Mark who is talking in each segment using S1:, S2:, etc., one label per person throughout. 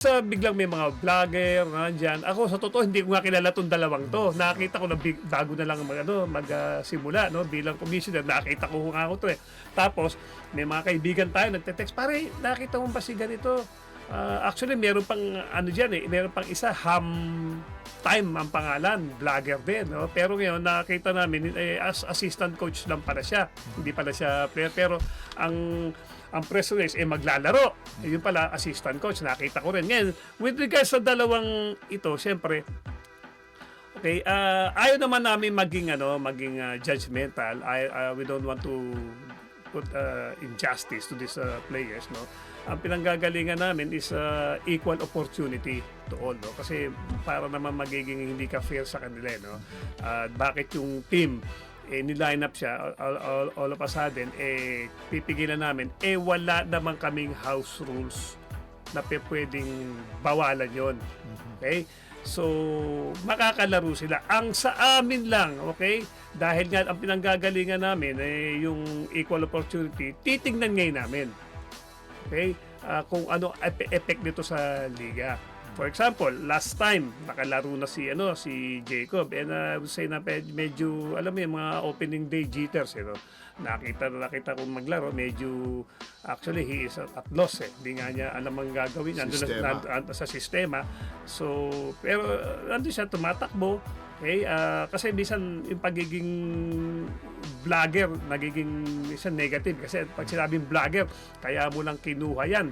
S1: Sa biglang may mga vlogger nandyan. Ako sa totoo hindi ko nga kilala tong dalawang to. Nakita ko na big, bago na lang mag ano, magsimula no bilang commissioner. Nakita ko nga ako to eh. Tapos may mga kaibigan tayo nagte-text, "Pare, nakita mo ba si ganito?" Ah, actually meron pang ano diyan eh, meron pang isa ham time ang pangalan, vlogger din, no? Pero ngayon nakita namin eh, as assistant coach lang pala siya. Hindi pala siya player pero ang ang press release eh maglalaro. Eh, Yun pala assistant coach, nakita ko rin. Ngayon, with regards sa dalawang ito, siyempre Okay, ah ayaw naman namin maging ano, maging ah, judgmental. I, ah, we don't want to put ah, injustice to these ah, players, no. Ang pinanggagalingan namin is ah, equal opportunity to all, no. Kasi para naman magiging hindi ka fair sa kanila, eh, no. Ah, bakit yung team eh, niline up siya all, all, all of a sudden eh pipigilan namin. Eh wala naman kaming house rules na pwedeng bawalan yon okay? So makakalaro sila. Ang sa amin lang okay? Dahil nga ang pinanggagalingan namin eh yung equal opportunity titingnan ngayon namin. Okay? Ah, kung ano effect nito sa liga For example, last time nakalaro na si ano si Jacob and uh, I would say na medyo alam mo yung mga opening day jitters eh, no? Nakita na nakita kong maglaro, medyo actually he is at, at loss eh. Hindi nga niya alam ang gagawin nandun na, nand- sa sistema. So, pero uh, nandun siya tumatakbo. Okay, ah, kasi minsan yung pagiging vlogger nagiging minsan negative kasi pag sinabing vlogger kaya mo lang kinuha yan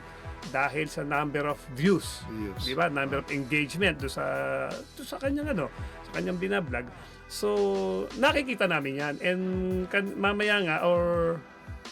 S1: dahil sa number of views
S2: Views.
S1: di ba? Number of engagement do sa do sa kanyang ano sa kanyang binablog. So nakikita namin yan. And kan, mamaya nga or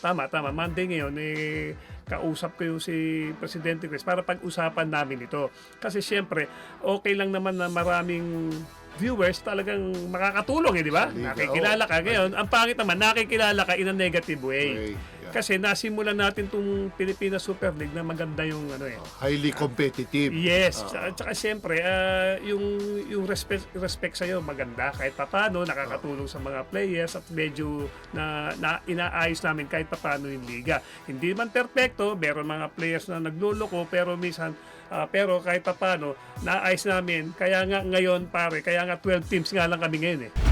S1: tama tama Monday ngayon eh kausap ko yung si Presidente Chris para pag-usapan namin ito. Kasi syempre okay lang naman na maraming viewers talagang makakatulong eh di ba? Nakikilala ka
S2: oo.
S1: ngayon. Ang pangit naman nakikilala ka in a negative way.
S2: Okay.
S1: Kasi nasimulan natin tong Pilipinas Super League na maganda yung ano eh
S2: Highly competitive.
S1: Yes,
S2: Oo.
S1: at saka siyempre ah, yung yung respect respect sa maganda kahit papaano nakakatulong sa mga players at medyo na, na inaayos namin kahit papaano yung liga. Hindi man perpekto, meron mga players na nagluloko pero minsan ah, pero kahit papaano naayos namin. Kaya nga ngayon pare, kaya nga 12 teams nga lang kami ngayon eh.